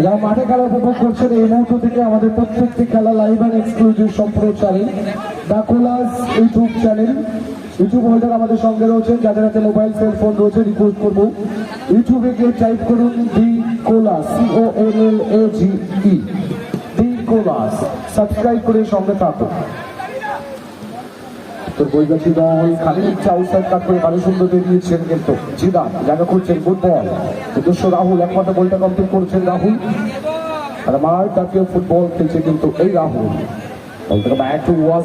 যারা মাঠে খেলা উপভোগ করছেন, এই মুহূর্ত থেকে আমাদের প্রত্যেকটি খেলা লাইভ অ্যান্ড এক্সক্লুসিভ সম্প্রচারে ডাকুলাস ইউটিউব চ্যানেল ইউটিউব হোল্ডার আমাদের সঙ্গে রয়েছেন, যাদের হাতে মোবাইল সেল ফোন রয়েছে রিকোয়েস্ট করব। ইউটিউবে গিয়ে টাইপ করুন D callus C O N L A G E D callus subscribe করে সঙ্গে থাকুন। তোর বৈগাছি দল খালি ইচ্ছা আউটসাইড কাট করে ভালো সুন্দর দিয়েছেন কিন্তু জিদান জায়গা করছেন ফুটবল নিজস্ব রাহুল, একমাত্র বলটা কমপ্লিট করছেন রাহুল। আর আমার জাতীয় ফুটবল খেলছে কিন্তু এই রাহুল। ব্যাক টু ওয়াজ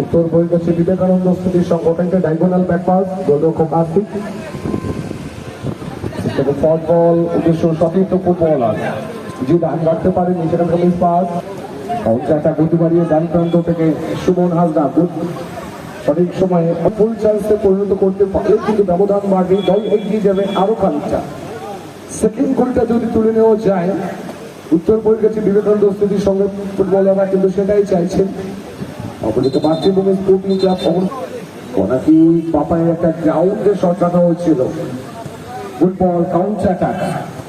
উত্তর বৈগাছি বিবেকানন্দ স্থিতি সংগঠনকে ডায়াগোনাল ব্যাকপাস গোলরক্ষক আর্থিক ফুটবল উদ্দেশ্য সতীর্থ ফুটবলার জিদান রাখতে পারেনি মিস পাস কাউন্টারটা গতি বাড়িয়ে ডান প্রান্ত থেকে সুমন হাজরা গুড সঠিক সময়ে ফুল চান্সে পরিণত করতে পারলে কিন্তু ব্যবধান বাড়বে, দল এগিয়ে যাবে আরও খানিকটা। সেকেন্ড গোলটা যদি তুলে নেওয়া যায়, উত্তর পরিকাছে বিবেকানন্দ স্থিতির সঙ্গে ফুটবলাররা কিন্তু সেটাই চাইছেন অপরদিকে মাতৃভূমি স্পোর্টিং ক্লাব ওনাকি পাপায় একটা গ্রাউন্ডে রাখা হয়েছিল। ফুটবল কাউন্টার অ্যাটাক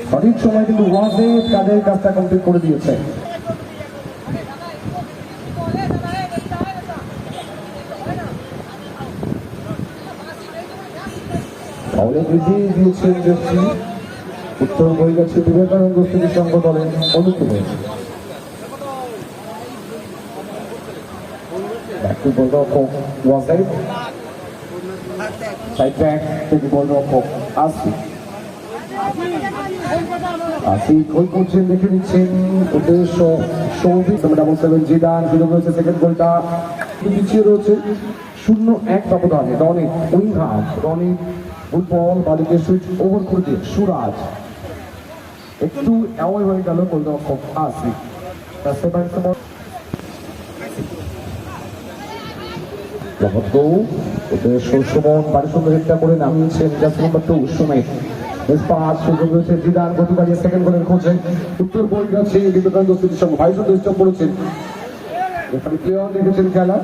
সঠিক সময় কিন্তু ওয়াজে তাদের কাজটা কমপ্লিট করে দিয়েছে? বৃদ্ধি দিয়েছেন দেখছি উত্তর বই গেছে বিবেকানন্দ স্মৃতি সংঘ দলের অনুকূলে ব্যাকটি গোলরক্ষক ওয়াজাই সাইড ব্যাক থেকে গোলরক্ষক আসি আসি গোল করছেন দেখে নিচ্ছেন উদ্দেশ্য সৌভিক ডাবল সেভেন জিদান সুযোগ রয়েছে সেকেন্ড গোলটা পিছিয়ে রয়েছে শূন্য এক ব্যবধানে রনিক উইংহাম রনিক ফুটবল বালিকে সুইচ ওভার করে দিয়ে সুরাজ। একটু অ্যাওয়াই হয়ে গেল গোলরক্ষক বাড়ি করে নামিয়েছেন বাড়িয়ে সেকেন্ড দেখেছেন খেলা।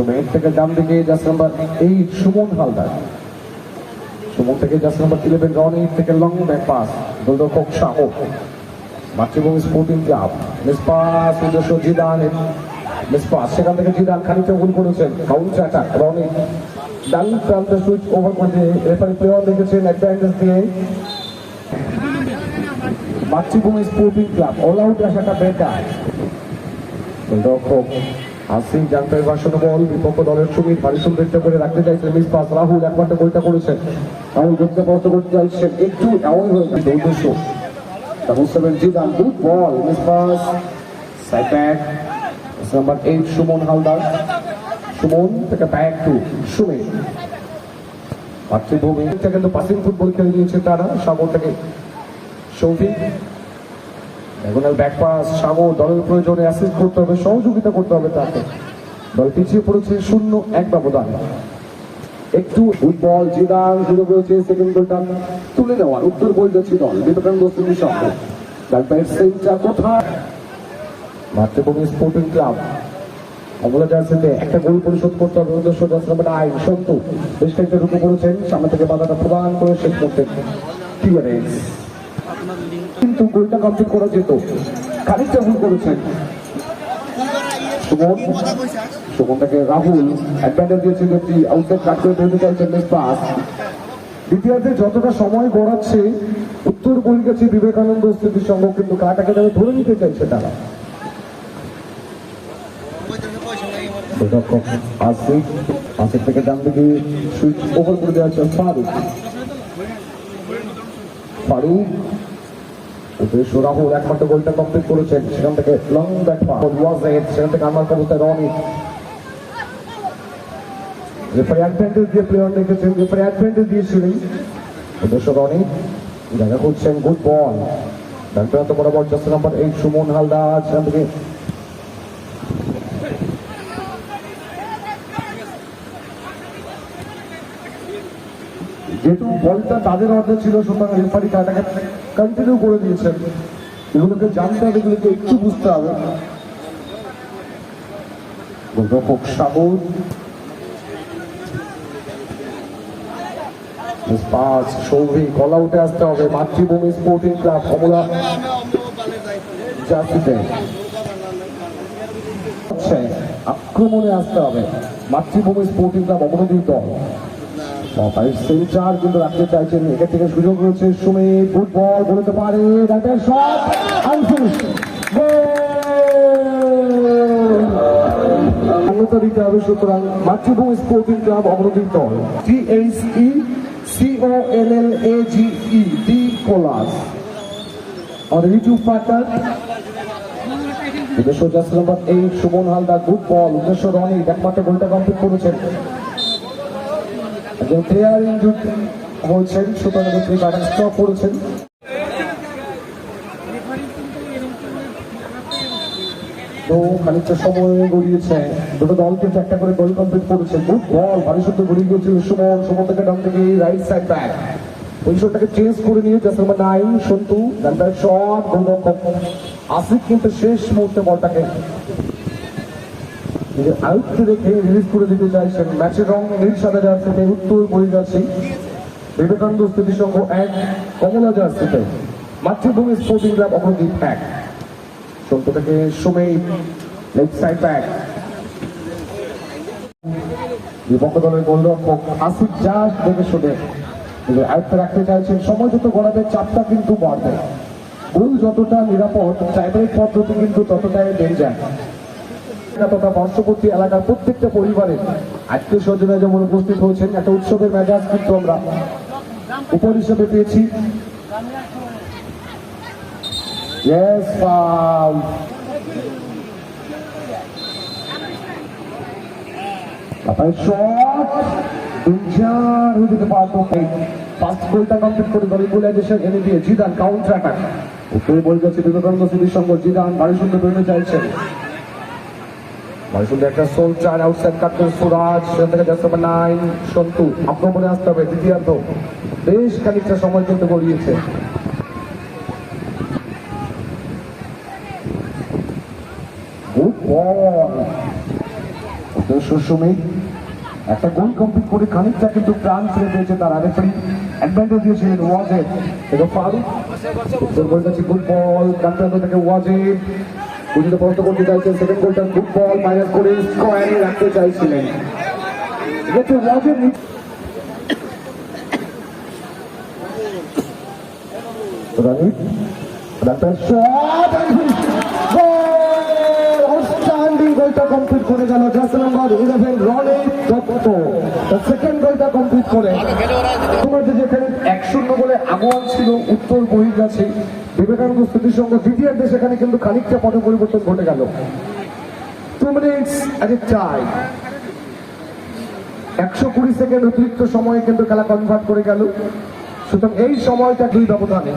সুমেন থেকে ডান দিকে just number eight Suman Haldar. Suman থেকে জাস্ট নাম্বার ইলেভেন রনি থেকে লং ব্যাক পাস গোলরক্ষক Shah. Matribhumi Sporting Club miss pass নিজস্ব জিদান। মিস পাস সেখান থেকে জিদান খানিকটা ভুল করেছেন। Counter attack Roni. ডান প্রান্তে সুইচ ওভার করে রেফারি প্লেয়ার দেখেছেন অ্যাডভান্টেজ দিয়ে। Matribhumi Sporting Club all out আসাটা বেটার গোলরক্ষক আসিম জানতে ভাষণ বল বিপক্ষ দলের সুমিত ভারী সুন্দরটা করে রাখতে চাইছে মিস পাস রাহুল একমাত্র গোলটা করেছেন রাহুল গতিতে পরাস্ত করতে চাইছেন একটু এমন হয়ে গেছে উদ্দেশ্য। Seven Zidan good ball miss pass side back number eight Suman Haldar. Suman থেকে ব্যাক টু মাতৃভূমি এটা কিন্তু পাসিং ফুটবল খেলে দিয়েছে তারা। সাগর থেকে Souvik. Diagonal back pass Sagar দলের প্রয়োজনে অ্যাসিস্ট করতে হবে, সহযোগিতা করতে হবে তাকে। দল পিছিয়ে পড়েছে শূন্য এক ব্যবধান। একটু ফুটবল জিদান সুযোগ রয়েছে সেকেন্ড গোলটা তুলে নেওয়ার উত্তর বই যাচ্ছে দল বিবেকানন্দ স্মৃতির সঙ্গে ডাক্তার সেন্টার কোথায়? মাতৃভূমি স্পোর্টিং ক্লাব অমলা জার্সিতে একটা গোল পরিশোধ করতে হবে উদ্দেশ্য দশ নম্বর আইন সন্তু বেশ কয়েকটা ঢুকে পড়েছেন, সামনে থেকে বাধাটা প্রদান করে শেষ করতে ক্লিয়ারেন্স কিন্তু গোলটা কমপ্লিট করা যেত। খানিকটা ভুল করেছেন। উত্তর বিবেকানন্দ স্থিতির সঙ্গে কিন্তু কাটাকে যাবে ধরে নিতে চাইছে তারা। আসিফ থেকে ডান দিকে সুইচ ওভার করে দেওয়া ফারুক। ফারুক উদ্দেশ্য রাহুল একমাত্র গোলটা কমপ্লিট করেছেন। সেখান থেকে লং পাস ওয়াজেদ, সেখান থেকে আমার অবস্থায় রনি। রেফারি অ্যাডভান্টেজ দিয়ে প্লেয়ার দেখেছেন, রেফারি অ্যাডভান্টেজ দিয়েছিলেন উদ্দেশ্য রনি জায়গা করছেন গুড বল ডাক্তার বরাবর just number eight Suman Haldar, সেখান থেকে যেহেতু বলটা তাদের অর্ধে ছিল, সুতরাং রেফারি কাটাকে কন্টিনিউ করে দিয়েছেন। এগুলোকে জানতে হবে, এগুলোকে একটু বুঝতে হবে। মাতৃভূমি স্পোর্টিং ক্লাব কমলা জার্সিতে। আক্রমণে আসতে হবে। মাতৃভূমি স্পোর্টিং ক্লাব অবনদীর দল। সেন্টার কিন্তু রাখতে চাইছেন। এখান থেকে সুযোগ রয়েছে সুমিত ফুটবল বলতে পারে দিতে সুতরাং club C O L A G E D উদ্দেশ্য সুমন হালদার গুড বল উদ্দেশ্য রনি একমাত্র গোলটা কমপ্লিট করেছেন। একজন প্লেয়ার ইনজুড হয়েছেন সুতরাং স্টপ করেছেন তো খানিকটা সময় গড়িয়েছে দুটো দল কিন্তু একটা করে গোল কমপ্লিট করেছে বল ভারী শুদ্ধ গড়িয়ে গিয়েছিল সুমন সুমন থেকে ডান থেকে রাইট সাইড ব্যাক পজিশনটাকে চেঞ্জ করে নিয়ে নাম্বার নাইন সন্তু ডান্ডার শট গোলরক্ষক আসিফ কিন্তু শেষ মুহূর্তে বলটাকে নিজের আয়ুক্তে রেখে রিলিজ করে দিতে চাইছেন। ম্যাচের রং নীল, সাদা জার্সিতে, উত্তর বহির্জার্সি বিবেকানন্দ স্থিতি সংঘ এক, কমলা জার্সিতে। মাতৃভূমি স্পোর্টিং ক্লাব অপরদ্বীপ এক। সন্তু থেকে সুমেই লেফট সাইড ব্যাক বিপক্ষ দলের গোলরক্ষক আসিফ জাস দেখে শুনে। নিজের আয়ত্তে রাখতে চাইছেন। সময় যত গড়াবে চাপটা কিন্তু বাড়বে। গোল যতটা নিরাপদ ট্রাইব্রেক পদ্ধতি কিন্তু ততটাই ডেঞ্জার তথা পার্শ্ববর্তী এলাকার প্রত্যেকটা পরিবারে আজকে স্বজনে যেমন উপস্থিত হয়েছেন, একটা উৎসবের মেজাজ কিন্তু আমরা উপর হিসেবে পেয়েছি। ইকুয়ালাইজেশন এনে দিয়ে জিদান কাউন্টার অ্যাটাক উপরে বিবেকানন্দ বাড়ি সুন্দর চাইছেন। বাড়ি একটা আসতে হবে, দ্বিতীয়ার্ধ। বেশ খানিকটা সময় কিন্তু গড়িয়েছে। সুমিত একটা গোল কমপ্লিট করে খানিকটা কিন্তু প্রাণ ফিরে পেয়েছে তার রেফারি অ্যাডভান্টেজ দিয়েছিলেন ওয়াজেদ। এবং ফারুক উত্তর গোল কাছে গুড বল থেকে ওয়াজেদ। গুলিতে পরাস্ত করতে চাইছেন সেকেন্ড গোলটা গুড বল মাইনাস করে স্কোয়ারে রাখতে চাইছিলেন। ওয়াজেদ ডাক্তার কমপ্লিট রনি সেকেন্ড কমপ্লিট করে যেখানে এক শূন্য বলে আগুয়ান ছিল, উত্তর বহির গেছে বিবেকানন্দ স্থিতির সঙ্গে দ্বিতীয়ার্ধে সেখানে কিন্তু খানিকটা পথ পরিবর্তন ঘটে গেল। Two minutes at a time একশো কুড়ি সেকেন্ড অতিরিক্ত সময়ে কিন্তু খেলা কনভার্ট করে গেল। সুতরাং এই সময়টা দুই ব্যবধানে।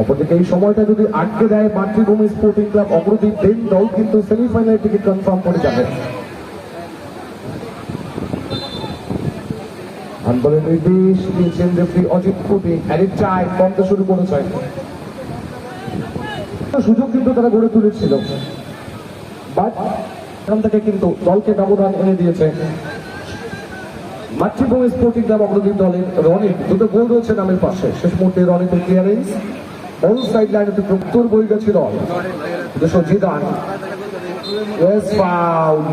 অপরদিকে এই সময়টা যদি আটকে দেয় মাতৃভূমি স্পোর্টিং ক্লাব অগ্রদীপ দেন দল কিন্তু সেমিফাইনাল টিকিট কনফার্ম করে যাবে। আন্দোলনের নির্দেশ দিয়েছেন রেফারি অজিত কুটি অ্যাডিট টাইম কমতে শুরু করেছে। সুযোগ কিন্তু তারা গড়ে তুলেছিল। বাট এখান থেকে কিন্তু দলকে ব্যবধান এনে দিয়েছে। মাতৃভূমি স্পোর্টিং ক্লাব অগ্রদীপ দলের রনিত দুটো গোল রয়েছে নামের পাশে। শেষ মুহূর্তে রনিতের ক্লিয়ারেন্স অল সাইড লাইনে উত্তর বই গেছে দল। দুশো জিদান। ইয়েস ফাউল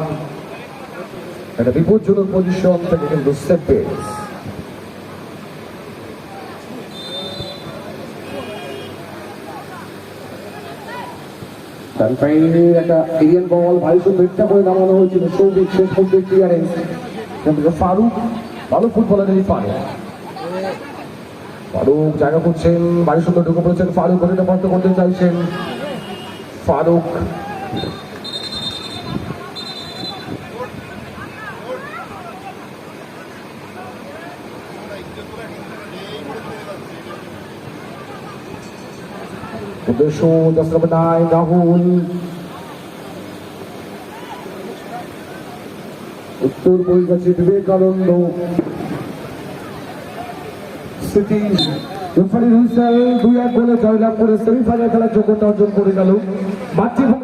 একটা বিপজ্জনক পজিশন থেকে কিন্তু সেভ পেয়েছে। ডানপাইনে একটা এরিয়ান বল ভারী সুন্দর করে নামানো হয়েছিল সৌভিক শেষ মুহূর্তে ক্লিয়ারেন্স ফারুক ভালো ফুটবলারেরই ফারুক ফারুক জায়গা করছেন বাড়ি সুন্দর ঢুকে পড়েছেন ফারুক গতিটা বন্ধ করতে চাইছেন ফারুক নম্বর নাইন রাহুল উত্তর বইগাছি বিবেকানন্দ। সিটি রেফারি হুইসেল দুই এক গোলে জয়লাভ করে সেমিফাইনাল খেলার যোগ্যতা অর্জন করে গেল। মাতৃভূমি